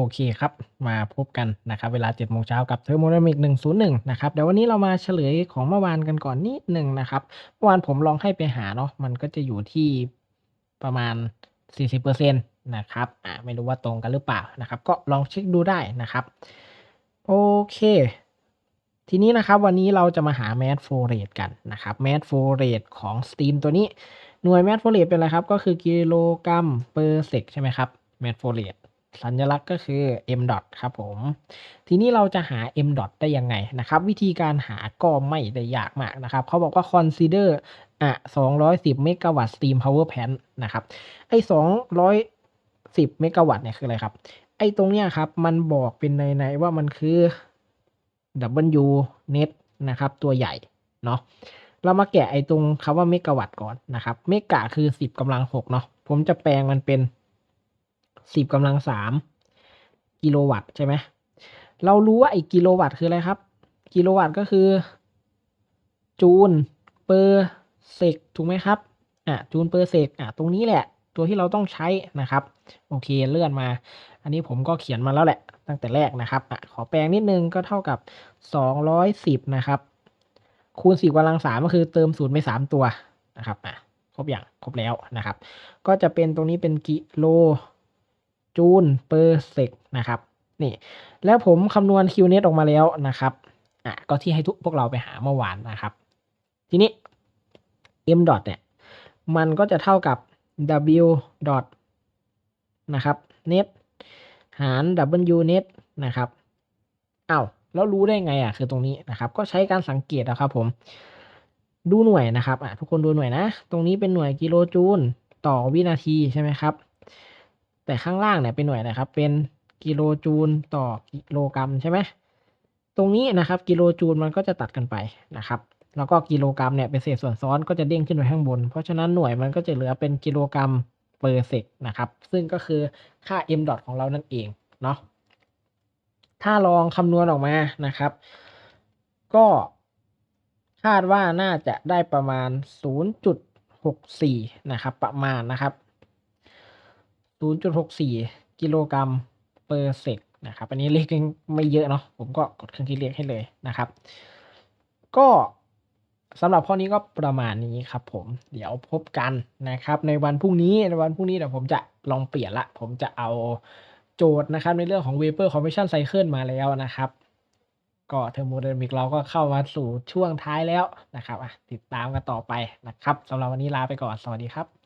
โอเคครับ มาพบกันนะครับเวลา7โมงเช้ากับ Thermodynamic 101 นะครับเดี๋ยววันนี้เรามาเฉลยของเมื่อวานกันก่อนนิดหนึ่งนะครับ เมื่อวานผมลองให้ไปหาเนาะมันก็จะอยู่ที่ประมาณ 40%นะครับอ่าไม่รู้ว่าตรงกันหรือเปล่านะครับ ก็ลองเช็คดูได้นะครับ โอเค ทีนี้นะครับวันนี้เราจะมาหา mass flow rate กันนะครับ mass flow rate ของ steam ตัวนี้หน่วย mass flow rate เป็นอะไรครับ ก็คือกิโลกรัม per sec ใช่ไหมครับ mass flow rate สัญลักษณ์ก็คือ m dot ครับผม ทีนี้เราจะหา m dot ได้ยังไงนะครับ วิธีการหาก็ไม่ได้ยากมากนะครับ เขาบอกว่า consider อะ210 เมกะวัตต์ steam power plant นะครับ ไอ้210 เมกะวัตต์เนี่ยคืออะไรครับ ไอ้ตรงเนี้ยครับ มันบอกเป็นในในๆว่ามันคือ W net นะครับ ตัวใหญ่ เนาะเรามาแกะไอ้ตรงคำว่าเมกะวัตต์ก่อนนะครับ เมกะคือ 10กำลัง6เนาะ ผมจะแปลงมันเป็น 10กำลัง3กิโลวัตต์ใช่ไหมเรารู้ว่าไอ้กิโลวัตต์คืออะไรครับ กิโลวัตต์ก็คือ จูลเปอร์เซกถูกไหมครับอะจูลเปอร์เซกอะตรงนี้แหละ ตัวที่เราต้องใช้นะครับ โอเคเลื่อนมา อันนี้ผมก็เขียนมาแล้วแหละ ตั้งแต่แรกนะครับอะขอแปลงนิดนึงก็เท่ากับ 210 นะครับ คูณ10กำลัง3ก็คือเติมศูนย์ไป3ตัวนะครับอะครบอย่างครบแล้วนะครับ ก็จะเป็นตรงนี้เป็นกิโล จูลเปอร์เซกนะครับนี่แล้วผมคำนวณ Q net ออกมาแล้วนะครับอะก็ที่ให้ทุกพวกเราไปหาเมื่อวานนะครับ ทีนี้ m dot เนี่ยมันก็จะเท่ากับ w dot นะครับ net หาร w net นะครับอ้าวแล้วรู้ได้ไงอะคือตรงนี้นะครับ ก็ใช้การสังเกตนะครับผมดูหน่วยนะครับอะทุกคนดูหน่วยนะ ตรงนี้เป็นหน่วยกิโลจูลต่อวินาทีใช่ไหมครับ แต่ข้างล่างเนี่ยเป็นหน่วยนะครับ เป็นกิโลจูลต่อกิโลกรัมใช่ไหมตรงนี้นะครับกิโลจูลมันก็จะตัดกันไปนะครับ แล้วก็กิโลกรัมเนี่ยเป็นเศษส่วนซ้อนก็จะเด้งขึ้นไปข้างบน เพราะฉะนั้นหน่วยมันก็จะเหลือเป็นกิโลกรัมเปอร์เซกนะครับ ซึ่งก็คือค่า m dot ของเรานั่นเองเนาะถ้าลองคำนวณออกมานะครับ ก็คาดว่าน่าจะได้ประมาณ 0.64 นะครับ ประมาณนะครับ 0.64 กิโลกรัมเปอร์เซกนะครับ อันนี้เลขยังไม่เยอะเนาะ ผมก็กดเครื่องคิดเลขให้เลยนะครับ ก็สำหรับข้อนี้ก็ประมาณนี้ครับผม เดี๋ยวพบกันนะครับ ในวันพรุ่งนี้ ในวันพรุ่งนี้เดี๋ยวผมจะลองเปลี่ยนละ ผมจะเอาโจทย์นะครับในเรื่องของ Vapor Compression Cycle มาแล้วนะครับ ก็เทอร์โมไดนามิกเราก็เข้ามาสู่ช่วงท้ายแล้วนะครับติดตามกันต่อไปนะครับสำหรับวันนี้ลาไปก่อน สวัสดีครับ